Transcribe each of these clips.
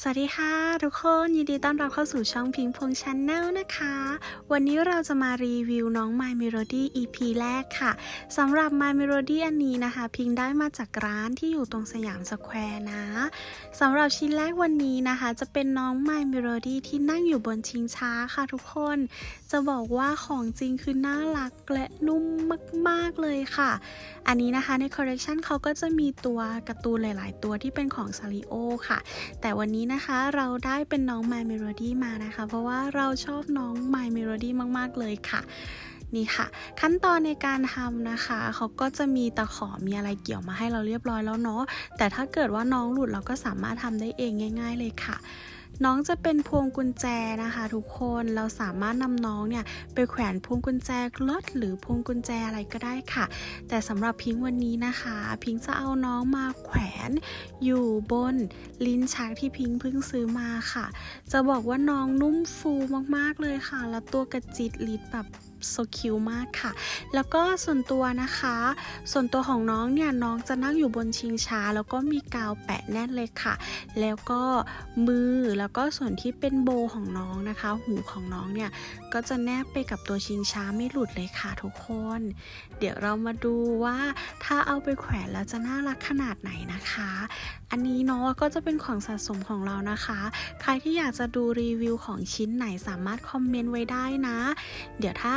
สวัสดีค่ะ ทุกคนยินดีต้อนรับเข้าสู่ช่องพิงพงชันแนลนะคะ วันนี้เราจะมารีวิวน้อง My Melody EP แรกค่ะสำหรับ My Melody อันนี้นะคะ พิงได้มาจากร้านที่อยู่ตรงสยามสแควร์นะสำหรับชิ้นแรกวันนี้นะคะ จะเป็นน้อง My Melody ที่นั่งอยู่บนชิงช้าค่ะทุกคน จะบอกว่าของจริงคือน่ารักและนุ่มมาก ๆ เลยค่ะ อันนี้นะคะในคอลเลกชันเขาก็จะมีตัวการ์ตูนหลาย ๆ ตัวที่เป็นของซาริโอค่ะ แต่วันนี้นะคะเราได้เป็นน้อง My Melody มานะคะ เพราะว่าเราชอบน้อง My Melody มาก ๆ เลยค่ะนี่ค่ะ ขั้นตอนในการทำนะคะ เขาก็จะมีตะขอมีอะไรเกี่ยวมาให้เราเรียบร้อยแล้วเนาะแต่ถ้าเกิดว่าน้องหลุดเราก็สามารถทำได้เองง่าย ๆ เลยค่ะ น้องจะเป็นพวงกุญแจนะคะ ทุกคนเราสามารถนำน้องเนี่ยไปแขวนพวงกุญแจรถหรือพวงกุญแจอะไรก็ได้ค่ะ แต่สำหรับพิงค์วันนี้นะคะ พิงค์จะเอาน้องมาแขวนอยู่บนลิ้นชักที่พิงค์เพิ่งซื้อมาค่ะ จะบอกว่าน้องนุ่มฟูมากๆเลยค่ะ แล้วตัวกระจิตลิดแบบโซคิวมากค่ะ แล้วก็ส่วนตัวนะคะ ส่วนตัวของน้องเนี่ยน้องจะนั่งอยู่บนชิงช้า แล้วก็มีกาวแปะแน่นเลยค่ะ แล้วก็มือแล้วก็ส่วนที่เป็นโบของน้องนะคะ หูของน้องเนี่ยก็จะแนบไปกับตัวชิงช้าไม่หลุดเลยค่ะทุกคน เดี๋ยวเรามาดูว่าถ้าเอาไปแขวนแล้วจะน่ารักขนาดไหนนะคะ อันนี้เนาะก็จะเป็นของสะสมของเรานะคะ ใครที่อยากจะดูรีวิวของชิ้นไหนสามารถคอมเมนต์ไว้ได้นะ เดี๋ยวถ้า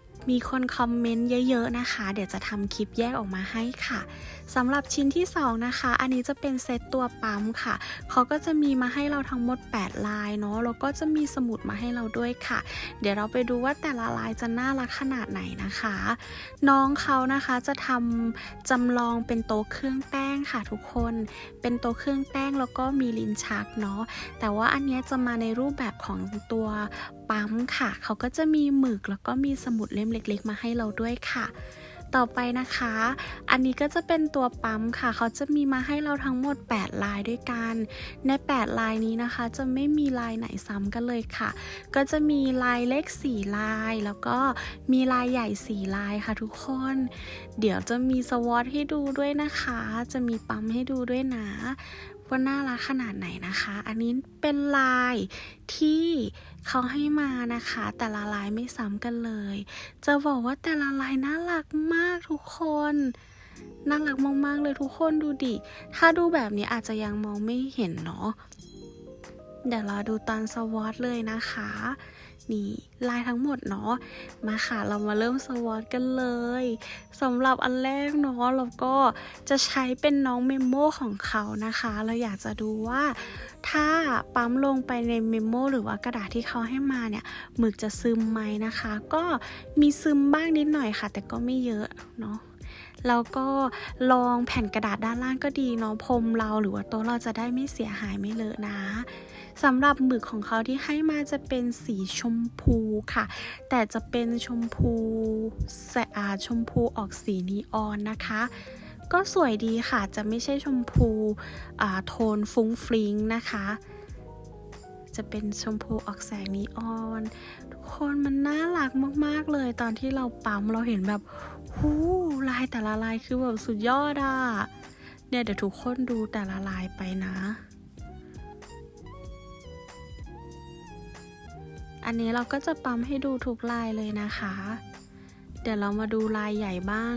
มีคนคอมเมนต์เยอะๆนะคะ เดี๋ยวจะทำคลิปแยกออกมาให้ค่ะสำหรับชิ้นที่ 2 นะคะ อันนี้จะเป็นเซตตัวปั๊มค่ะ เขาก็จะมีมาให้เราทั้งหมด 8 ลายเนาะแล้วก็จะมีสมุดมาให้เราด้วยค่ะ เดี๋ยวเราไปดูว่าแต่ละลายจะน่ารักขนาดไหนนะคะ น้องเขานะคะจะทำจำลองเป็นโต๊ะเครื่องแป้งค่ะทุกคน เป็นโต๊ะเครื่องแป้งแล้วก็มีลิ้นชักเนาะแต่ว่าอันนี้จะมาในรูปแบบของตัวปั๊มค่ะ เขาก็จะมีหมึกแล้วก็มีสมุดเล่มเล็กๆ มาให้เราด้วยค่ะ ต่อไปนะคะ อันนี้ก็จะเป็นตัวปั๊มค่ะ เขาจะมีมาให้เราทั้งหมด 8 ลายด้วยกัน ใน 8 ลายนี้นะคะ จะไม่มีลายไหนซ้ำกันเลยค่ะ ก็จะมีลายเล็ก 4 ลาย แล้วก็มีลายใหญ่ 4 ลายค่ะทุกคน เดี๋ยวจะมีสวอตให้ดูด้วยนะคะ จะมีปั๊มให้ดูด้วยนะ ว่าน่ารักขนาดไหนนะคะ อันนี้เป็นลายที่เขาให้มานะคะ แต่ละลายไม่ซ้ำกันเลย จะบอกว่าแต่ละลายน่ารักมากทุกคนน่ารักมากๆเลยทุกคนดูดิ ถ้าดูแบบนี้อาจจะยังมองไม่เห็นเนาะ เดี๋ยวเราดูตอนสวอตเลยนะคะ นี่ลายทั้งหมดเนาะมาค่ะเรามาเริ่มสวอตกันเลยสำหรับอันแรกเนาะเราก็จะใช้เป็นน้องเมมโมของเขานะคะ เราอยากจะดูว่าถ้าปั๊มลงไปในเมมโมหรือว่ากระดาษที่เขาให้มาเนี่ยหมึกจะซึมไหมนะคะ ก็มีซึมบ้างนิดหน่อยค่ะ แต่ก็ไม่เยอะเนาะแล้วก็ลองแผ่นกระดาษด้านล่างก็ดีเนาะพรมเราหรือว่าโต๊ะเราจะได้ไม่เสียหายไม่เลอะนะ สำหรับหมึกของเขาที่ให้มาจะเป็นสีชมพูค่ะ แต่จะเป็นชมพูแสอาชมพูออกสีนีออนนะคะ ก็สวยดีค่ะ จะไม่ใช่ชมพูโทนฟุ้งฟริ้งนะคะ จะเป็นชมพูออกแสงนีออน ทุกคนมันน่ารักมากๆเลย ตอนที่เราปั๊มเราเห็นแบบหูลายแต่ละลายคือแบบสุดยอดอะเนี่ยเดี๋ยวทุกคนดูแต่ละลายไปนะ อันนี้เราก็จะปั๊มให้ดูทุกลายเลยนะคะ เดี๋ยวเรามาดูลายใหญ่บ้าง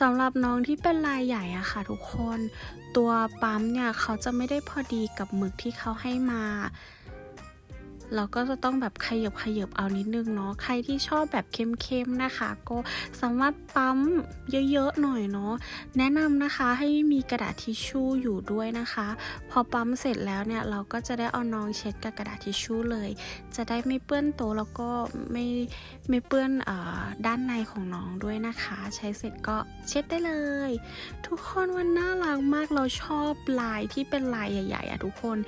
สำหรับน้องที่เป็นลายใหญ่อะค่ะ ทุกคน ตัวปั๊มเนี่ยเขาจะไม่ได้พอดีกับหมึกที่เขาให้มา เราก็จะต้องแบบขยบขยบเอานิดนึงเนาะใครที่ชอบแบบเข้มๆนะคะ ก็สามารถปั๊มเยอะๆหน่อยเนาะแนะนำนะคะให้มีกระดาษทิชชู่อยู่ด้วยนะคะ พอปั๊มเสร็จแล้วเนี่ยเราก็จะได้เอาน้องเช็ดกับกระดาษทิชชู่เลย จะได้ไม่เปื้อนโตแล้วก็ไม่ไม่เปื้อนอด้านในของน้องด้วยนะคะ ใช้เสร็จก็เช็ดได้เลย ทุกคนมันน่ารักมากเราชอบลายที่เป็นลายใหญ่ๆอะทุกคน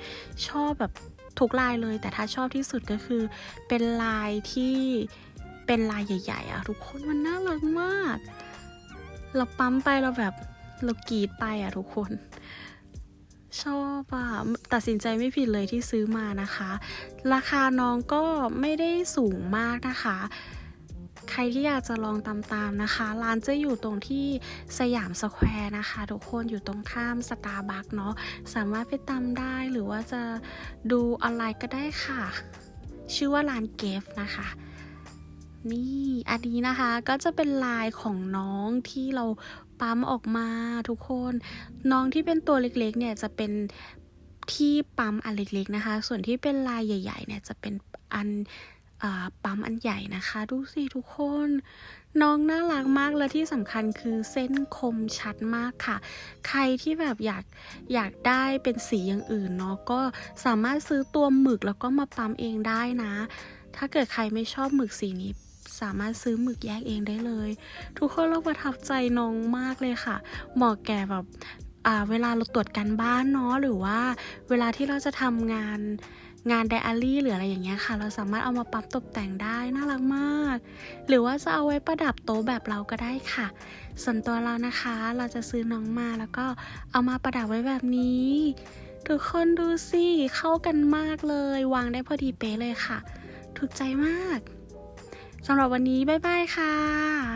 ชอบแบบ ทุกลายเลย แต่ถ้าชอบที่สุดก็คือ เป็นลายที่เป็นลายใหญ่ๆอะทุกคนมันน่ารักมาก เราปั๊มไปเราแบบเรากรีดไปอะทุกคน ชอบอะตัดสินใจไม่ผิดเลยที่ซื้อมานะคะ ราคาน้องก็ไม่ได้สูงมากนะคะ รที่อยากจะลองตามๆนะคะ ร้านจะอยู่ตรงที่สยามสแควร์นะคะ ทุกคนอยู่ตรงข้ามสตาร์บัคเนาะสามารถไปตามได้หรือว่าจะดูออนไลน์ก็ได้ค่ะ ชื่อว่าร้านเกฟนะคะนี่อันนี้นะคะก็จะเป็นลายของน้องที่เราปั๊มออกมาทุกคน น้องที่เป็นตัวเล็กๆเนี่ยจะเป็นที่ปั๊มอันเล็กๆนะคะ ส่วนที่เป็นลายใหญ่ ๆ เนี่ยจะเป็นอัน ปั๊มอันใหญ่นะคะ ดูสิทุกคน น้องน่ารักมากและที่สำคัญคือเส้นคมชัดมากค่ะ ใครที่แบบอยากอยากได้เป็นสีอย่างอื่นเนาะก็สามารถซื้อตัวหมึกแล้วก็มาปั๊มเองได้นะ ถ้าเกิดใครไม่ชอบหมึกสีนี้สามารถซื้อหมึกแยกเองได้เลย ทุกคนเราประทับใจน้องมากเลยค่ะ เหมาะแก่แบบ เวลาเราตรวจการบ้านเนาะหรือว่าเวลาที่เราจะทำงานงานไดอารี่หรืออะไรอย่างเงี้ยค่ะ เราสามารถเอามาปรับตกแต่งได้น่ารักมาก หรือว่าจะเอาไว้ประดับโต๊ะแบบเราก็ได้ค่ะ ส่วนตัวเรานะคะเราจะซื้อน้องมาแล้วก็เอามาประดับไว้แบบนี้ ทุกคนดูสิเข้ากันมากเลย วางได้พอดีเป๊ะเลยค่ะ ถูกใจมากสำหรับวันนี้บ๊ายบายค่ะ